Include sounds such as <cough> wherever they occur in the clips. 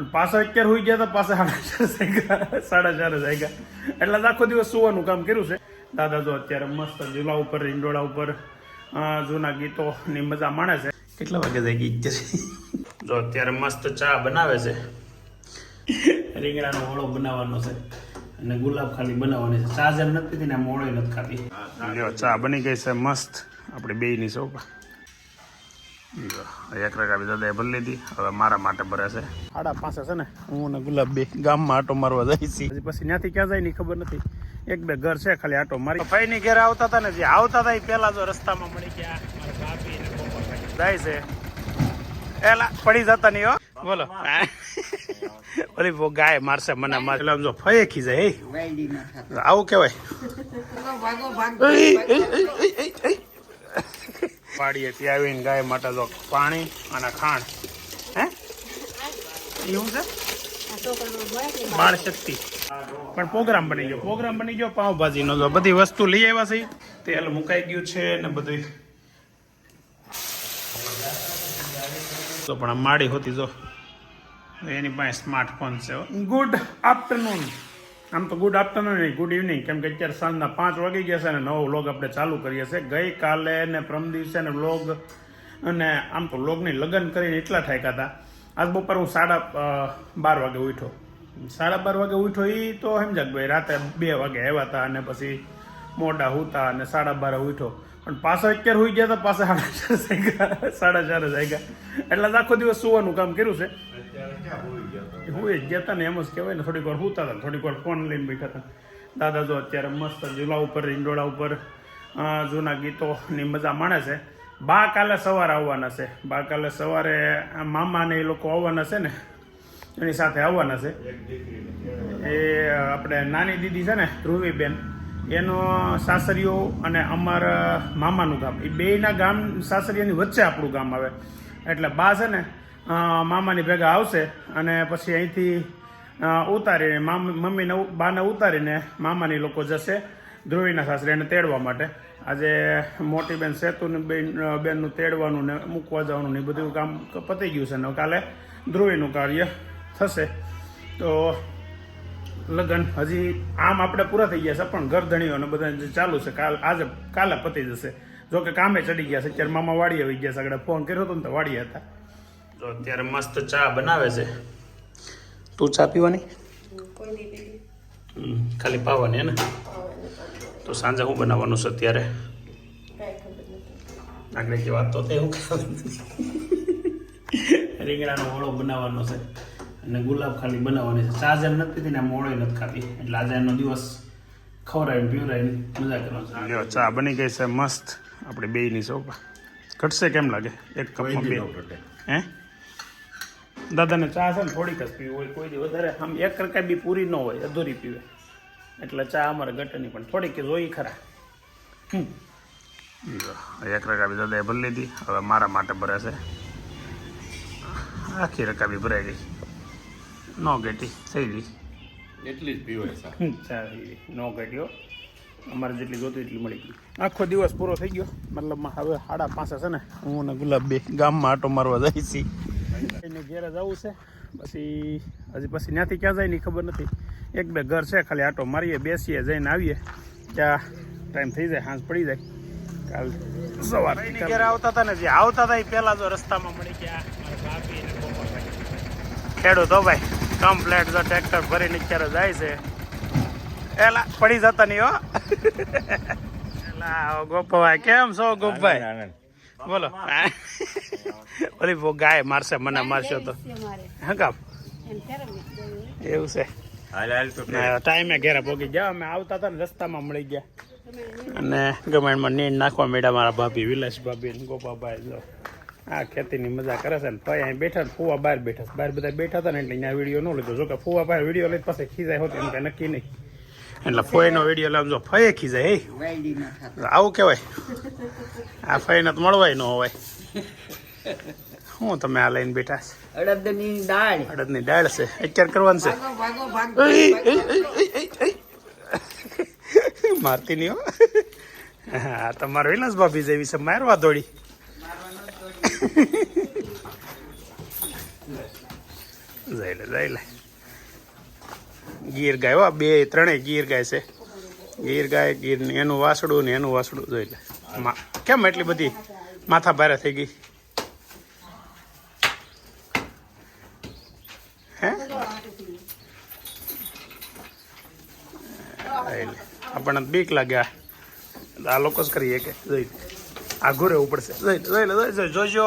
પણ પાછા અત્યારે હોઈ ગયા તો પાછા સાડા ચાર સાડા ચાર જ વાગ્યા. એટલે આખો દિવસ સુવાનું કામ કર્યું છે. દાદા જો અત્યારે મસ્ત ઝૂલા ઉપર ઈંડોળા ઉપર જૂના જૂના ગીતોની મજા માણે છે. કેટલા વાગે જાય ગીત છે જો અત્યારે મસ્ત ચા બનાવે છે. રીંગણાનો ઓળો બનાવવાનો છે અને ગુલાબ ખાલી બનાવવાની છે. ચા જેમ નથી પીતી ને આમ ઓળો નથી ખાતી. ચા બની ગઈ છે મસ્ત. આપણે બેયની સોપા એક રકાબી દાદાએ ભરી લીધી. હવે મારા માટે ભરે છે. આડા પાસે છે ને હું ને ગુલાબ બે ગામમાં આટો મારવા જાય છે. હજી પછી ત્યાંથી ક્યાં જાય ની ખબર નથી. એક બે ઘર છે ખાલી આટો મારી. ભાઈ ની ઘેર આવતા હતા ને જે આવતા હતા એ પેલા જો રસ્તામાં મળી ગયા. મારા ભાભી ને પપ્પા જાય છે. એલા પડી જતા નહીં હો. બોલો. ઓલી બહુ ગાય મારશે મને એટલે જો ફયે ખીજાય હે. આવું કેવાય પાડીએ ત્યાં આવીને ગાય માટે તો પાણી અને ખાંડ હે? એવું છે? બાળ શક્તિ પણ પ્રોગ્રામ બની ગયો. પ્રોગ્રામ બની ગયો પાવભાજી નો તો બધી વસ્તુ લઈ આવ્યા છે. તેલ મુકાઈ ગયું છે ને બધું તો પણ આ માડી હોતી જો. એની પાસે સ્માર્ટફોન છે ગુડ આફ્ટરનૂન આમ તો ગુડ આફ્ટરનૂન નહીં ગુડ ઇવનિંગ કેમ કે અત્યારે સાંજના પાંચ વાગી ગયા છે અને નવો વ્લોગ આપણે ચાલુ કરીએ છીએ. ગઈકાલે ને પ્રમ દિવસે ને વ્લોગ અને આમ તો વ્લોગની લગ્ન કરીને એટલા ઠાક્યા હતા. આજ બપોર હું સાડા બાર વાગે ઉઠ્યો. સાડા બાર વાગે ઉઠ્યો એ તો સમજાક ભાઈ રાતે બે વાગે આવ્યા હતા અને પછી મોડા હુતા અને સાડા બાર ઉઠ્યો. પણ પાછા અત્યારે હોઈ ગયા તો પાછા સાડા ચાર સાડા ચાર જ વાગ્યા એટલે આખો દિવસ સુવાનું કામ કર્યું છે. હું જ ગયા હતા ને એમ જ કહેવાય ને થોડીક વાર હુતા હતા થોડીક વાર ફોન લઈને બેઠા હતા દાદા જો અત્યારે મસ્ત ઝૂલા ઉપર રિંડોળા ઉપર જૂના ગીતોની મજા માણે છે. બા કાલે સવારે આવવાના છે. બા કાલે સવારે આ મામા ને એ લોકો આવવાના છે ને એની સાથે આવવાના છે. એ આપણે નાની દીદી છે ને ધ્રુવીબેન એનો સાસરીઓ અને અમારા મામાનું ગામ. એ બેયના ગામ સાસરીયાની વચ્ચે આપણું ગામ આવે. એટલે બા છે ને મામાની ભેગા આવશે અને પછી અહીંથી ઉતારીને મામ, મમ્મીને બાને ઉતારીને મામાની લોકો જશે ધ્રુવીના સાસરે એને તેડવા માટે. આજે મોટી બેન સેતુની બેન બેનનું તેડવાનું ને મૂકવા જવાનું ને બધું કામ પતી ગયું છે ને કાલે ધ્રુવીનું કાર્ય થશે. તો લગ્ન હજી આમ આપણે પૂરા થઈ ગયા છે પણ ગરધણીઓ ને બધા જે ચાલુ છે કાલ આજે કાલે પતી જશે. જો કે કામે ચડી ગયા છે અત્યારે મામા વાડી આવી ગયા છે આગળ ફોન કર્યો હતો ને તો વાડી હતા. તો અત્યારે મસ્ત ચા બનાવે છે. તું ચા પીવાની? ખાલી પાવાની હે ને? તો સાંજે હું બનાવવાનું છે અત્યારે? આગળ જે વાત તો તે હું રીંગણાનો ઓળો બનાવવાનો છે. અને ગુલાબ ખાલી બનાવવાની છે. ચા જેમ નથી પીતી ને મોડે નથી ખાતી. એટલે આજે એનો દિવસ ખવડાવીને પીવડાવીને મજા કરવાનો છે. ચા બની ગઈ છે મસ્ત. આપણે બેયની સોપા ઘટશે કેમ લાગે? એક કપમાં બે. હે? દાદાને ચા છે ને થોડીક જ પીવી હોય કોઈ વધારે. આમ એક કરકા બી પૂરી ન હોય અધૂરી પીવે. એટલે ચા અમારે ઘટે નહીં પણ થોડીક જોઈ ખરા. એક રકાબી દાદાએ ભરી લીધી. હવે મારા માટે ભરે છે. આખી રકાબી ભરાઈ ગઈ. નો થઈ ગઈ એટલી જ પીવાય સા ચાલી નો ઘટ્યો અમારે જેટલી જોતી એટલી મળી ગઈ. આખો દિવસ પૂરો થઈ ગયો. મતલબમાં હવે સાડા પાંચ છે ને હું ને ગુલાબ બે ગામમાં આટો મારવા જાય છે. એને ઘેરે જવું છે. પછી હજી પછી ત્યાંથી ક્યાં જાય ની ખબર નથી. એક બે ઘર છે ખાલી આટો મારીએ બેસીએ જઈને આવીએ. ત્યાં ટાઈમ થઈ જાય સાંજ પડી જાય. કાલ સવાર ઘેર આવતા હતા ને જે આવતા હતા એ પહેલા જો રસ્તામાં મળી ગયા. ખેડૂતો ભાઈ. કમ્પ્લેટ જો ટ્રેક્ટર ભરીને અત્યારે જાય છે. એલા પડી જતા નહીં હો. એલા ગોપભાઈ કેમ છો ગોપભાઈ? બોલો. ઓલી ગાય મારશે મને મારશે તો. હા કામ? એવું છે. હાલ હાલ તો ટાઈમે ઘેરે પહોંચી ગયા. અમે આવતા હતા ને રસ્તામાં મળી ગયા. અને ગમેન્ટમાં નીંદ નાખવા મેળા મારા ભાભી વિલાસ ભાભી ને ગોપાભાઈ જો. આ ખેતીની મજા કરે છે ને તો અહીં બેઠા ફુવા બહાર બેઠા છે. બહાર બધા બેઠા હતા ને એટલે અહીંયા વીડિયો ન લીધો. જો કે ફુવા બહાર વીડિયો લઈ પાસે ખીજાય હોત એમ કાંઈ નક્કી નહીં. એટલે ફોઈનો વીડિયો લાવજો. જો ફઈએ ખીજાય હે? આવું કહેવાય. આ ફઈને તો મળવાય ન હોય. શું તમે આ લઈને બેઠા છે? અડદની દાળ. અડદની દાળ છે. અત્યારે કરવાનું છે. મારતી નહીં હા. તમારો વિલાસ ભાભી જેવી છે. મારવા દોડી. જઈ લે જઈ લે ગીર ગાય હો બે, ત્રણેય ગીર ગાય છે. ગીર ગાય, ગીર એનું વાસડું ને એનું વાસડું, જોઈ લે. કેમ એટલી બધી માથા ભારે થઈ ગઈ? હે? આપણને બીક લાગ્યા આ લોકો જ કરીએ કે, જોઈ લે. આઘું રહેવું પડશે જોઈ લે, જોઈ લે જોજો.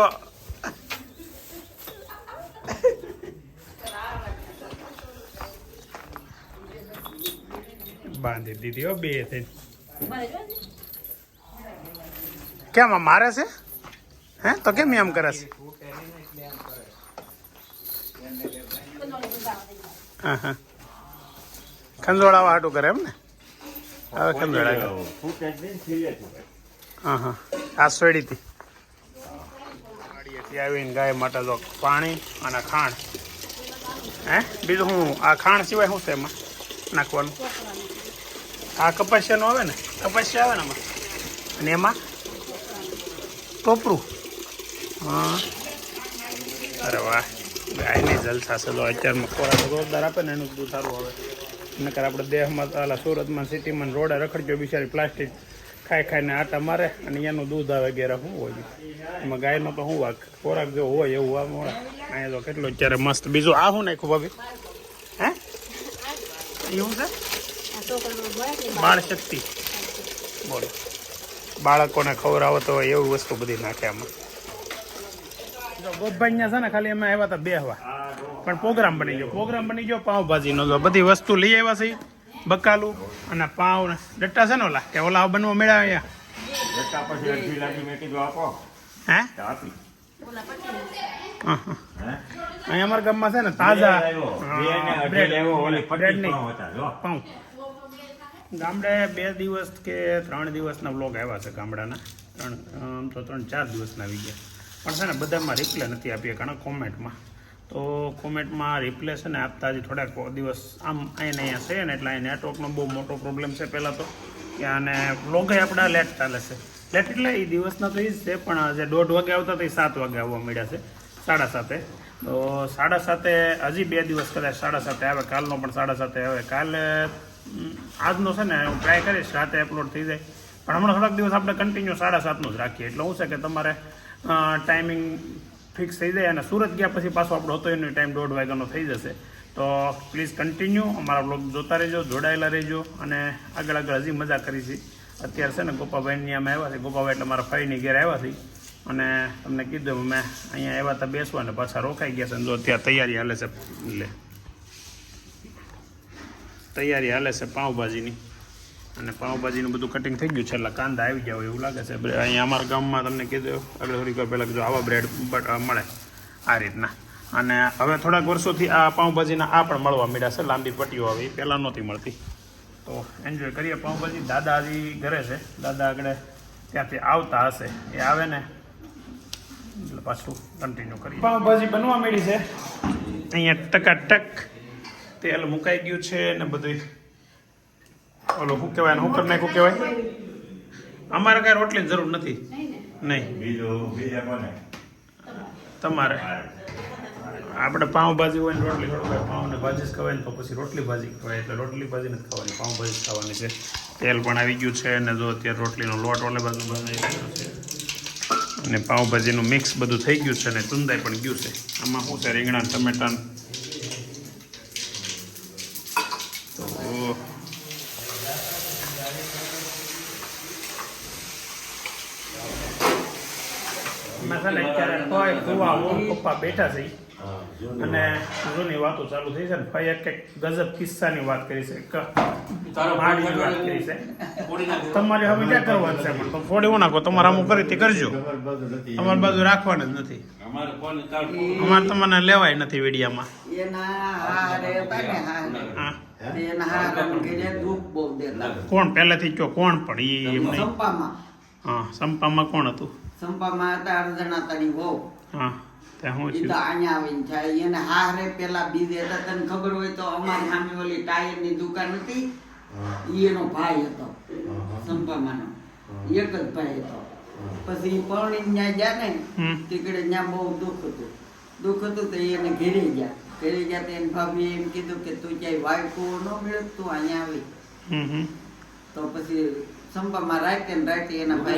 બાંધી દીધી બે થઈ કેમ મારે છે? હે? તો કેમ એમ કરે છે? હા હા. ખંજોળાવા હાટું કરે એમ ને? હવે ખંજોળા હા હા આ સોડી હતી વાડીએથી આવીને ગાય માટે તો પાણી અને ખાંડ હે? બીજું હું આ ખાંડ સિવાય શું છે એમાં? નાખવાનું? આ કપાસિયાનું આવે ને? કપાસિયા આવે ને એમાં અને એમાં? ટોપરું. હા. અરે વાહ. ગાયની જલસા છે તો અત્યારમાં ખોરાક જોરદાર આપે ને એનું બધું સારું આવે. નકર આપણે દેહમાં આલા સુરતમાં, સિટીમાં રોડે રખડજો બિચારી પ્લાસ્ટિક. ખાઈ ખાઈને આ મારે અને એનું દૂધ આવે વગેરે શું હોય? એમાં ગાયનો તો શું વાક? ખોરાક જો હોય એવું આ મળે અહીંયા તો કેટલો અત્યારે મસ્ત. બીજું આ શું નાખ્યું ભાભી? હે? એવું છે? બાળ શક્તિ બોલો. બાળકોને ખવડાવો તો એવી વસ્તુ બધી નાખે આમાં. જો ને છે ને ખાલી એમાં આવ્યા હતા બેહવા. પણ પ્રોગ્રામ બની ગયો. પ્રોગ્રામ બની ગયો પાવભાજીનો તો બધી વસ્તુ લઈ આવ્યા છે બકાલું અને પાઉ ને ડટ્ટા છે ને ઓલા કે ઓલા બનવા મળ્યા અહીંયા? રસ્તા પછી અડધી લાગી મેં કીધું આપો. હે? આપી? અહીંયા અમારા ગામમાં છે ને તાજા. પાઉં ગામડે બે દિવસ કે ત્રણ દિવસના બ્લોગ આવ્યા છે ગામડાના. ત્રણ આમ તો ત્રણ ચાર દિવસના આવી ગયા પણ છે ને બધામાં રિપ્લે નથી આપીએ ઘણા કોમેન્ટમાં તો કોમેન્ટમાં રિપ્લે છે ને આપતા હજી થોડાક દિવસ આમ અહીંયા અહીંયા છે ને એટલે અહીં નેટવર્કનો બહુ મોટો પ્રોબ્લેમ છે. પહેલાં તો કે આને બ્લોગે આપણા લેટ ચાલે છે. લેટ એટલે એ દિવસના તો એ જ છે, પણ જે દોઢ વાગે આવતા તો એ સાત વાગે આવવા મળ્યા છે, સાડા સાતે. તો સાડા સાતે હજી બે દિવસ કદાચ સાડા સાતે આવે, કાલનો પણ સાડા સાતે આવે. કાલે આજનો છે ને હું ટ્રાય કરીશ, રાતે અપલોડ થઈ જાય. પણ હમણાં થોડાક દિવસ આપણે કન્ટિન્યુ સાડા સાતનું જ રાખીએ. એટલે શું છે કે તમારે ટાઈમિંગ ફિક્સ થઈ જાય અને સુરત ગયા પછી પાછો આપણો હતો એનો ટાઈમ દોઢ વાગ્યાનો થઈ જશે. તો પ્લીઝ કન્ટિન્યુ અમારા બ્લોગ જોતા રહેજો, જોડાયેલા રહેજો અને આગળ આગળ હજી મજા કરી છે અત્યારે છે ને ગોપાભાઈની અમે આવ્યા છે. ગોપાભાઈ એટલે મારા ફાઈની ઘેર આવ્યા છે. અને તમને કીધું અમે અહીંયા આવ્યા હતા બેસવા ને પાછા રોકાઈ ગયા છે. અને જો અત્યારે તૈયારી હાલે છે. લે. તૈયારી હાલે છે પાઉંભાજીની. અને પાઉંભાજીનું બધું કટિંગ થઈ ગયું છે, એટલે કાંદા આવી ગયા હોય એવું લાગે છે. અહીંયા અમારા ગામમાં તમને કીધું આગળ થોડીક પહેલાં કીધું આવા બ્રેડ મળે આ રીતના. અને હવે થોડાક વર્ષોથી આ પાઉંભાજીના આ પણ મળવા મળ્યા છે, લાંબી પટ્ટીઓ આવી, પહેલાં નહોતી મળતી. તો એન્જોય કરીએ પાઉંભાજી દાદા હજી ઘરે છે. દાદા આગળ ત્યાંથી આવતા હશે. એ આવે ને, એટલે પાછું કન્ટિન્યુ કરીએ. પાઉંભાજી બનવા મળી છે. અહીંયા ટકાટક તેલ મુકાઈ ગયું છે ને બધું ઓલો શું કહેવાય શું કરી નાખ્યું કહેવાય? અમારે કાંઈ રોટલીની જરૂર નથી. નહીં. બીજો બીજા કોને? તમારે. આપણે પાઉંભાજી હોય ને રોટલી ખવડાવે પાઉં ને ભાજી જ ખવાય ને તો પછી રોટલી ભાજી ખવાય. એટલે રોટલી ભાજી નથી ખાવાની પાઉંભાજી જ ખાવાની છે. તેલ પણ આવી ગયું છે અને જો અત્યારે રોટલીનો લોટ ઓલે બાજુ બનાવી ગયો છે. અને પાઉંભાજીનું મિક્સ બધું થઈ ગયું છે અને ચુંદાઈ પણ ગયું છે. આમાં શું છે? રીંગણા ટમેટા તો અમે છે ને ફુવા ઓમ પપ્પા બેઠા છે અને જૂની વાતો ચાલુ થઈ છે ને ફઈ એક એક ગજબ કિસ્સાની વાત કરી છે. એક વાત કરી છે. તમારે હવે ક્યાં કરવાનું છે પણ? તો ફોડી નાખો તમારે આમ કરી તે કરજો. અમારી બાજુ રાખવાનું જ નથી. અમારે તમને લેવાય નથી વીડિયામાં. કોણ પહેલેથી કયો કોણ પણ એ એમ નહીં. હા સંપામાં કોણ હતું? સંપામાં હતા અર્જના તારી વહુ હા ત્યાં હું તો અહીંયા આવીને જાય. એને હારે પેલા બીજે હતા તને ખબર હોય તો અમારી સામે ઓલી ટાયરની દુકાન હતી. એનો ભાઈ હતો સંપામાનો એક જ ભાઈ હતો. પછી પરણી ત્યાં ગયા ને તીકડે ત્યાં બહુ દુઃખ હતું. દુઃખ હતું તો એને ઘેરે ગયા. જાતે એની ભાભીએ એમ કીધું કે તું ક્યાંય વાયકો ન મળે તું અહીંયા આવી. તો પછી સંપામાં રાખી ને રાખી એના બાર.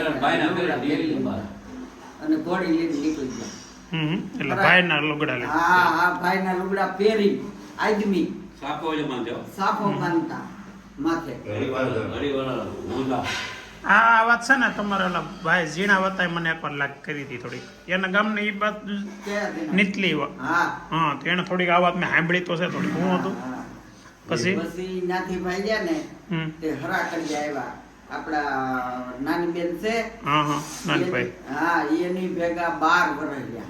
અને ઘોડી લીધી નીકળી ગયા. એટલે ભાઈના લુગડા લે. હા હા ભાઈના લુગડા પહેરી આદમી. સાપો જ માનજો. સાફો બાંધતા માથે. આ આ વાત છે ને તમારા ઓલા ભાઈ ઝીણા વતાય મને એકવાર લાગ કરી હતી થોડીક. એના ગામની એ બાજુ ક્યાં નીચલી વા- હા. હા તો એને થોડીક આ વાત મેં સાંભળી તો છે થોડીક. હું હતું? પછી? પછી નાથી ભાઈ ગયા ને હમ. તે હરા કરી આવ્યા આપડા નાની બેન છે. હા હા નાનભાઈ એની- હા એની ભેગા બાર વર્ષ રહ્યા.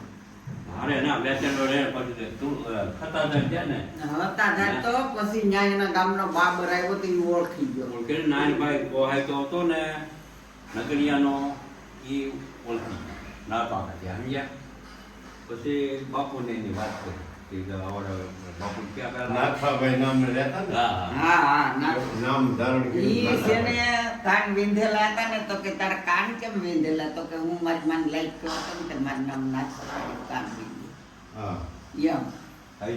અરે ના બેચેન્ડો રે પછી તું ખતા છે ને? હતા તો પછી ન્યા એના ગામનો બાબર આવ્યો તો ઈ ઓળખી ગયો. ઓળખે ને? નાનભાઈ કોહાય તો હતો ને નગરિયાનો ઈ ઓળખી ના પાકા સમજ્યા? પછી બાપુને એની વાત કરી. કે જો બાપુ ક્યાં નાથાભાઈ નામ રહેતા ને? હા હા. હા નામ ધારણ કર્યું છે ને કાન વિંધેલા હતા ને તો કે તારા કાન કેમ વિંધેલા? તો કે હું મારી માન લાઈક કર્યો હતો ને મારું નામ નાથ કાન હા. એમ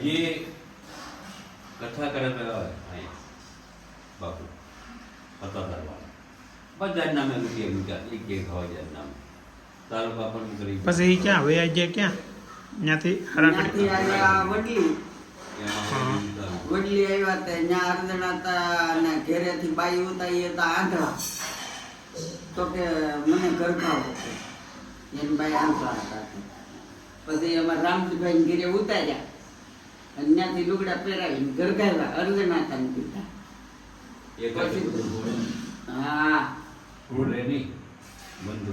હજી કથા કરે પેલા હોય. અહીંયા બાપુ હતા બધા નામે મૂકીએ મૂક્યા એક એક હોય જાય નામ. તાલુકા પણ કરી પછી એ ક્યાં? વયા ગયા ક્યાં? ત્યાંથી હરાકડી વડલી. વડલી આવ્યા તે ત્યાં અર્ધણા હતા અને ઘેરેથી બાઈ હતા એ હતા આંધળા. તો કે મને ઘર હતો એની બાઈ આંધળા હતા. પછી એમાં રામજીભાઈ ઘેરે ઉતાર્યા. અને ત્યાંથી લુગડા પહેરાવીને ગરગાવ્યા હતા ને બોલે. હા. બોલે નહીં. બંધુ.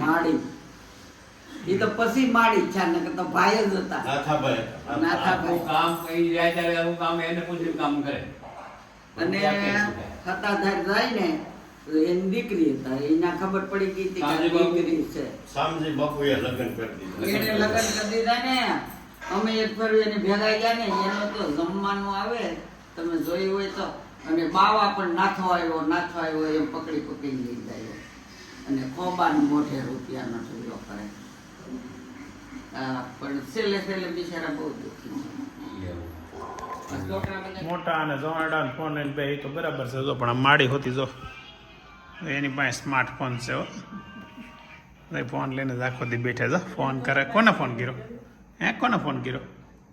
માડી એ તો પછી માડી ઈચ્છા નકર તો ભાઈ જ હતા. નાથાભાઈ. નાથાભાઈ. આખું કામ કઈ જાય ત્યારે આવું કામ એને પૂછીને કામ કરે. અને સત્તાધાર જાય ને એની દીકરી હતા. એના ખબર પડી ગઈ કે આ સાંજે બાપુ. દીકરી છે. શામજી બાપુએ લગ્ન કરી દીધું. એને લગ્ન કરી દીધા ને. અમે એક ફેરું એને ભેગા ગયા ને એનો તો જમવાનું આવે. તમે જોયું હોય તો. અને બાવા પણ નાથો આવ્યો નાથો આવ્યો એમ પકડી પકડી લઈ જાય અને ખોબાન મોઢે રૂપિયાનો ઢગલો કરે. પણ છેલ્લે છેલ્લે બિચારા બહુ દુઃખી છે મોટા અને જવાડા ફોન લઈને બે ઈ તો બરાબર છે જો પણ આ માળી હોતી જો એની પાસે સ્માર્ટફોન છે હો ફોન લઈને જ આખો દી બેઠા છે ફોન કરે કોને ફોન કર્યો હે કોને ફોન કર્યો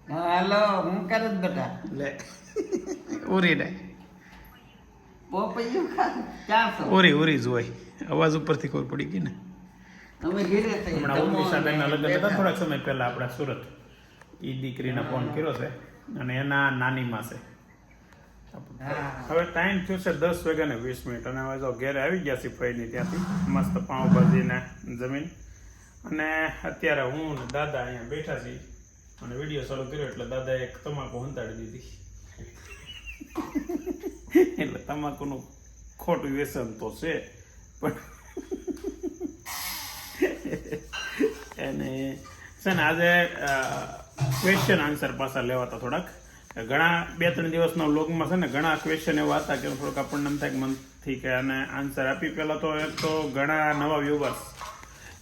હાલો હું કરે જ બેટા લે ઉરી રે પોપૈયું ખા ક્યાં છો ઉરી ઉરી જ હોય અવાજ ઉપરથી ખબર પડી ગઈ ને અમે ઘરે થઈ હમણાં લગ્ન હતા થોડાક સમય પહેલા આપણા સુરત એ દીકરીને ફોન કર્યો છે અને એના નાનીમાં છે હવે ટાઈમ થયો છે દસ વાગ્યા ને વીસ મિનિટ અને હવે જો ઘેરે આવી ગયા છે ફઈની ત્યાંથી મસ્ત પાઉંભાજીને જમીન. અને અત્યારે હું ને દાદા અહીંયા બેઠા છીએ અને વીડિયો ચાલુ કર્યો એટલે દાદાએ એક તમાકુ હંતાડી દીધી. <laughs> એટલે તમાકુનું ખોટું વ્યસન તો છે પણ અને છે આજે ક્વેશ્ચન આન્સર પાછા લેવાતા થોડાક. ઘણા, બે, ત્રણ દિવસના વ્લોગમાં છે ને ઘણા ક્વેશ્ચન એવા હતા કે થોડુંક આપણને એમ થાય કે મનથી કે આને આન્સર આપી. પહેલાં તો એક તો ઘણા નવા વ્યુવર્સ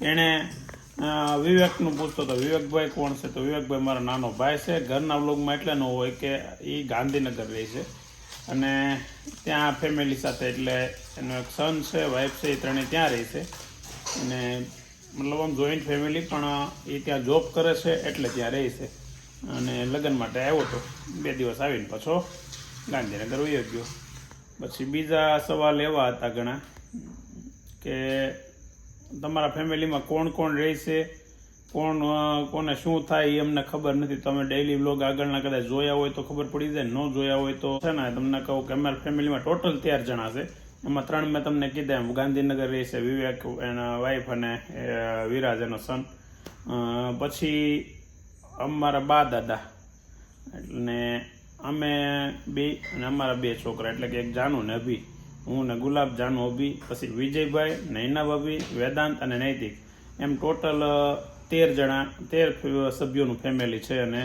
એણે વિવેકનું પૂછતો હતો, વિવેકભાઈ કોણ છે? તો વિવેકભાઈ, મારા નાનો ભાઈ છે. ઘરના વ્લોગમાં એટલે ન હોય કે એ ગાંધીનગર રહે છે. અને ત્યાં ફેમિલી સાથે એટલે એનો એક સન છે વાઈફ છે એ ત્રણેય ત્યાં રહે છે. અને મતલબ આમ જોઈન્ટ ફેમિલી પણ એ ત્યાં જોબ કરે છે, એટલે ત્યાં રહે છે. અને લગ્ન માટે આવ્યો હતો બે દિવસ આવીને પાછો ગાંધીનગર વયો ગયો. પછી બીજા સવાલ એવા હતા ઘણા કે તમારા ફેમિલીમાં કોણ કોણ રહે છે? કોણ કોને શું થાય એ અમને ખબર નથી. તમે ડેઈલી વ્લોગ આગળના કદાચ જોયા હોય તો ખબર પડી જાય. ન જોયા હોય તો છે ને, તમને કહું કે અમારા ફેમિલીમાં ટોટલ તેર જણા છે. એમાં ત્રણ મેં તમને કીધા એમ, ગાંધીનગર રહે છે વિવેક, એના વાઈફ અને વિરાજ એનો સન પછી અમારા બા દાદા. એટલે અમે બે, અને અમારા બે છોકરા, એટલે કે એક જાનુ ને અભી. હું ને ગુલાબ, જાનુ, અભી, પછી વિજયભાઈ નૈના ભાભી વેદાંત અને નૈતિક. એમ ટોટલ તેર જણા, તેર સભ્યોનું ફેમિલી છે અને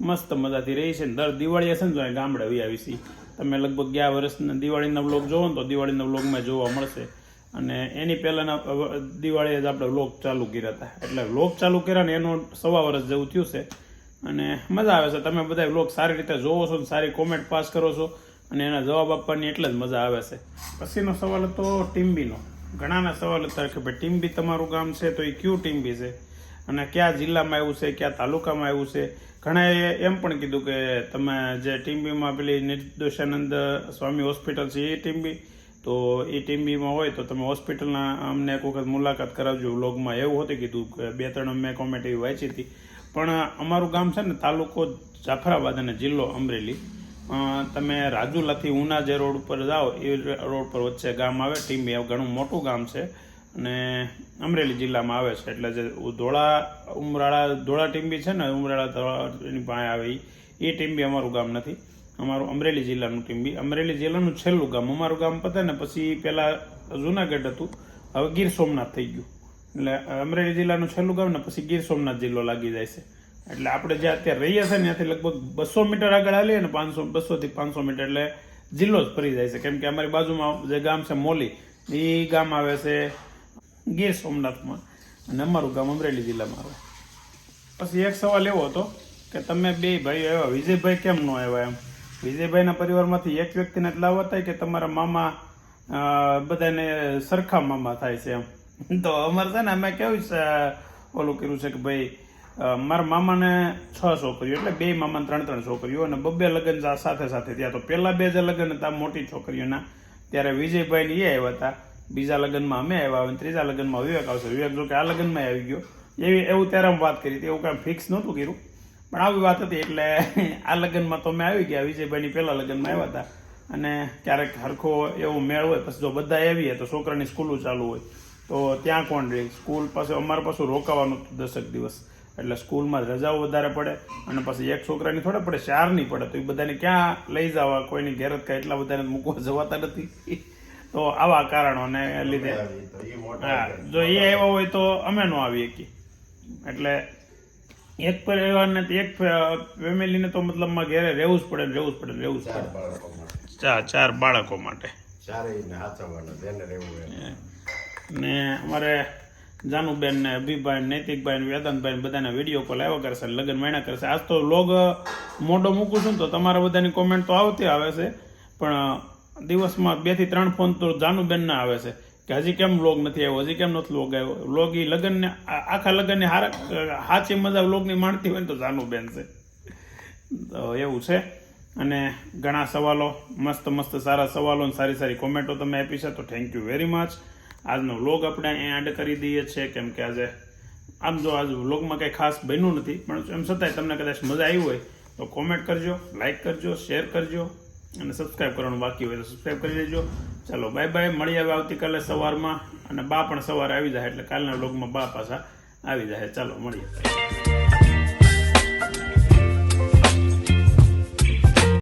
મસ્ત મજાથી રહી છે દર દિવાળીએ છે ને ગામડે આવી છીએ તમે લગભગ ગયા વર્ષના દિવાળીના વ્લોગ જોવો ને તો દિવાળીના વ્લોગમાં જોવા મળશે. અને એની પહેલાંના દિવાળીએ જ આપણે વ્લોગ ચાલુ કર્યા હતા. એટલે વ્લોગ ચાલુ કર્યા ને એનો સવા વર્ષ જેવું થયું છે. અને મજા આવે છે. તમે બધા વ્લોગ સારી રીતે જોવો છો ને સારી કોમેન્ટ પાસ કરો છો અને એના જવાબ આપવાની એટલે જ મજા આવે છે. પછીનો સવાલ હતો ટીમ્બીનો ઘણાના સવાલ હતા કે ભાઈ ટીમ્બી તમારું ગામ છે તો એ કયું ટીમ્બી છે? અને કયા જિલ્લામાં આવ્યું છે, કયા તાલુકામાં આવ્યું છે? ઘણાએ એમ પણ કીધું કે તમે જે ટીમ્બીમાં પેલી નિર્દોષાનંદ સ્વામી હોસ્પિટલ છે એ ટીમ્બી, તો એ ટીમ્બીમાં હોય તો તમે હોસ્પિટલના અમને એક વખત મુલાકાત કરાવજો. વ્લોગમાં એવું હતું કીધું કે બે ત્રણ મેં કોમેન્ટ એવી વાંચી હતી. પણ અમારું ગામ છે ને તાલુકો જાફરાબાદ અને જિલ્લો અમરેલી. તમે રાજુલાથી ઉના જે રોડ ઉપર જાઓ, એ રોડ પર વચ્ચે ગામ આવે, ટીમ્બી. ઘણું મોટું ગામ છે. અને અમરેલી જિલ્લામાં આવે છે. એટલે જે ધોળા, ઉમરાળા, ધોળા ટીમ્બી છે ને, ઉમરાળા એની પાસે આવે એ એ ટીમ્બી અમારું ગામ નથી. અમારું અમરેલી જિલ્લાનું ટીમ્બી અમરેલી જિલ્લાનું છેલ્લું ગામ. અમારું ગામ પતે ને પછી પહેલાં જુનાગઢ હતું. હવે ગીર સોમનાથ થઈ ગયું. એટલે અમરેલી જિલ્લાનું છેલ્લું ગામ ને પછી ગીર સોમનાથ જિલ્લો લાગી જાય છે. એટલે આપણે જ્યાં અત્યારે રહીએ છીએ ત્યાંથી લગભગ બસો મીટર આગળ આવીએ ને, પાંચસો બસોથી પાંચસો મીટર એટલે જિલ્લો જ ફરી જાય છે. કેમ કે અમારી બાજુમાં જે ગામ છે મોલી એ ગામ આવે છે ગીર સોમનાથમાં. અને અમારું ગામ અમરેલી જિલ્લામાં આવે. પછી એક સવાલ એવો હતો કે તમે બે ભાઈઓ આવ્યા, વિજયભાઈ કેમ ન આવ્યા એમ? વિજયભાઈના પરિવારમાંથી એક વ્યક્તિને જ લાવવા થાય કે તમારા મામા બધાને સરખા મામા થાય છે એમ? તો અમારે છે ને, અમે કેવું ઓલું કર્યું છે કે ભાઈ મારા મામાને છ છોકરીઓ, એટલે બે મામાને ત્રણ ત્રણ છોકરીઓ અને બબ્બે લગ્ન સાથે સાથે ત્યાં તો પહેલાં બે જે લગ્ન હતા મોટી છોકરીઓના. ત્યારે વિજયભાઈને એ આવ્યા હતા. બીજા લગ્નમાં અમે આવ્યા અને ત્રીજા લગ્નમાં વિવેક આવશે. વિવેક જો કે આ લગ્નમાં આવી ગયો. એવી, એવું ત્યારે અમે વાત કરી હતી, એવું કાંઈ ફિક્સ નહોતું કર્યું. પણ આવી વાત હતી એટલે <laughs> આ લગ્નમાં તો અમે આવી ગયા, વિજયભાઈની પહેલાં લગ્નમાં આવ્યા હતા. અને ક્યારેક હરખો એવો મેળ હોય, પછી જો બધા આવીએ તો છોકરાની સ્કૂલો ચાલુ હોય. તો ત્યાં કોણ રહે? સ્કૂલ પાસે અમારે પાછું રોકાવાનું હતું દસેક દિવસ. એટલે સ્કૂલમાં રજાઓ વધારે પડે અને પછી એક છોકરાની થોડે પડે, ચારની પડે. તો એ બધાને ક્યાં લઈ જવા? કોઈની ઘેરત કાંઈ એટલા બધાને મૂકવા જવાતા નથી. તો આવા કારણોને લીધે. હા જો એ આવ્યા હોય તો અમે ન આવી શકીએ એટલે એક પરિવારને તો એક ફેમિલીને તો મતલબમાં ઘેરે રહેવું જ પડે રહેવું જ પડે રહેવું જ ચાર પડે. બાળકો માટે. ચાર ચાર બાળકો માટે. ને અમારે જાનુબેન ને અભિભાઈ નૈતિકભાઈ ને વેદાંતભાઈ બધાને બધાના વીડિયો કોલ આવ્યા કરશે લગ્ન મહિના કરશે. આજ તો લોગ મોઢો મૂકું છું ને તો તમારા બધાની કોમેન્ટ તો આવતી આવે છે. પણ દિવસમાં બેથી ત્રણ ફોન તો જાનુબેનના આવે છે કે હજી કેમ વ્લોગ નથી આવ્યો, હજી કેમ નથી વ્લોગ આવ્યો? વ્લોગ એ લગ્નને આખા લગ્નની હારા સાચી મજા વ્લોગની માણતી હોય ને તો જાનુબેન છે. તો એવું છે. અને ઘણા સવાલો, મસ્ત મસ્ત સારા સવાલો અને સારી સારી કોમેન્ટો તમે આપી છે, તો થેન્ક યુ વેરી મચ આજનો વ્લોગ આપણે અહીંયા એડ કરી દઈએ છીએ કેમ કે આજે, આમ જો આજ વ્લોગમાં કંઈ ખાસ બન્યું નથી, પણ એમ છતાંય તમને કદાચ મજા આવી હોય, તો કોમેન્ટ કરજો લાઇક કરજો શેર કરજો. અને સબસ્ક્રાઈબ કરવાનું બાકી હોય તો સબસ્ક્રાઈબ કરી લેજો. ચાલો બાય બાય મળી આવે આવતીકાલે સવારમાં. અને બા પણ સવારે આવી જાય એટલે કાલના વ્લોગમાં બા પાછા આવી જાય. ચાલો, મળીએ.